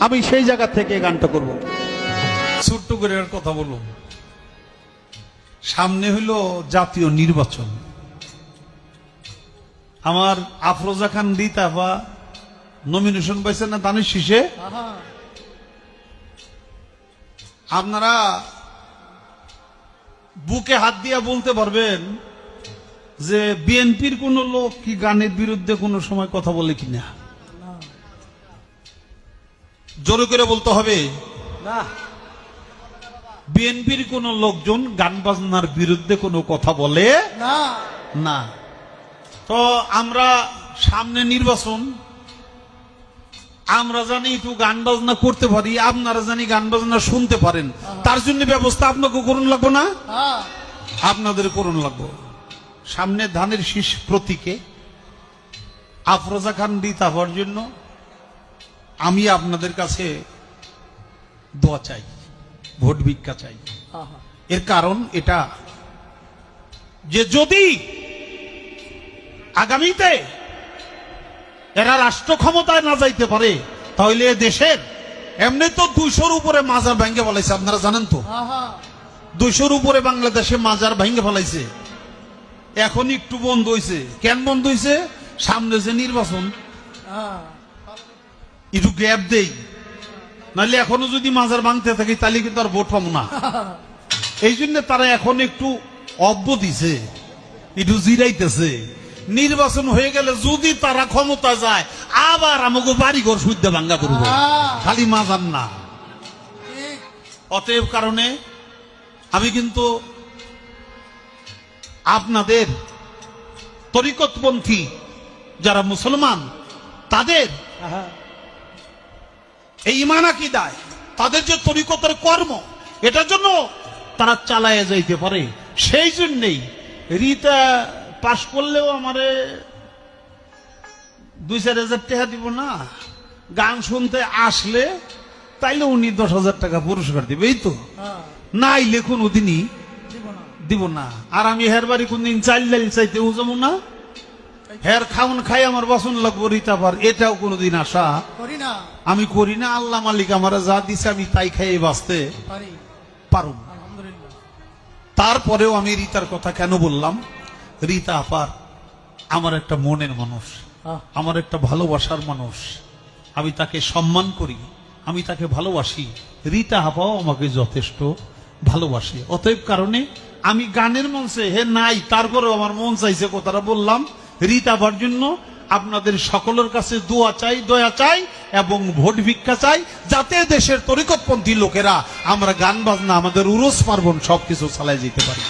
আমি সেই জায়গা থেকে গানটা করব। ছোট্ট করে আর কথা বলুন সামনে হইল জাতীয় নির্বাচন। আমার আফরোজা খান রিতাফা নমিনেশন পাইছে না দানের শীষে? আপনারা বুকে হাত দিয়া বলতে পারবেন যে বিএনপির কোন লোক কি গানের বিরুদ্ধে কোনো সময় কথা বলে কিনা। জোরে করে বলতে হবে। না। বিএনপির কোন লোকজন গান বাজনার বিরুদ্ধে কোনো কথা বলে? না। না। তো আমরা সামনে নির্বাচন আমরা জানি একটু গান বাজনা করতে পারি আপনারা জানি গান বাজনা শুনতে পারেন। তার জন্য ব্যবস্থা আপনাকে করুন লাগবো না? আপনাদের করুন লাগবো। সামনে ধানের শীষ প্রতীকে আফরোজা খান রিতা হওয়ার জন্য আমি আপনাদের কাছে দোয়া চাই ভোট ভিক্ষা চাই। এর কারণ এটা যে যদি আগামীতে এরা রাষ্ট্র ক্ষমতায় না যাইতে পারে তাহলে দেশের এমনি তো দুইশোর উপরে মাজার ভেঙে ফেলাইছে আপনারা জানেন তো? দুইশোর উপরে বাংলাদেশে মাজার ভেঙে ফেলাইছে। এখন একটু বন্ধ হয়েছে কেন বন্ধ হয়েছে সামনে যে নির্বাচন একটু গ্যাপ দেই। নাহলে এখনও যদি মাজার ভাঙতে থাকি তাহলে কিন্তু আর ভোট পাবো না। এই জন্য তারা এখন একটু অব্য দিছে একটু জিরাইতেছে। নির্বাচন হয়ে গেলে যদি তারা ক্ষমতা যায় আবার আমাকে বাড়িঘর সুদ্ধা ভাঙ্গা করব। খালি মাজার না। অতএব কারণে আমি কিন্তু আপনাদের তরিকতপন্থী যারা মুসলমান তাদের এই ইমান দেয় তাদের যে তরিকতের কর্ম এটার জন্য তারা চালায় যাইতে পারে। সেই জন্যেই রিতা পাশ করলেও আমারে দুই চার হাজার টাকা দিব না। গান শুনতে আসলে তাইলে উনি দশ হাজার টাকা পুরস্কার দিবে এই তো। নাই লেখুন ওদিনই দিব না। আর আমি হের বাড়ি কোনদিন চাল ডাল চাইতে যাব না। হের খাউন খাই আমার বাসন লাগবো রিতাবার এটাও কোনোদিন আশা। করি না। আমি করি না আল্লাহ মালিক আমার যা দিছে আমি তাই খাইয়ে বাঁচতে পারি। পারুম। তারপরেও আমি রিতার কথা কেন বললাম? রিতা আপার আমার একটা মনের মানুষ আমার একটা ভালোবাসার মানুষ। আমি তাকে সম্মান করি আমি তাকে ভালোবাসি। রিতা আপাও আমাকে যথেষ্ট ভালোবাসে। অতএব কারণে আমি গানের মঞ্চে হে নাই তারপরেও আমার মন চাইছে কথাটা বললাম। রিতা আপার জন্য আপনাদের সকলের কাছে দোয়া চাই, দয়া চাই এবং ভোট ভিক্ষা চাই যাতে দেশের তরিকতপন্থী লোকেরা আমরা গান বাজনা, আমাদের উরস পার্বণ সবকিছু চালাই যেতে পারি।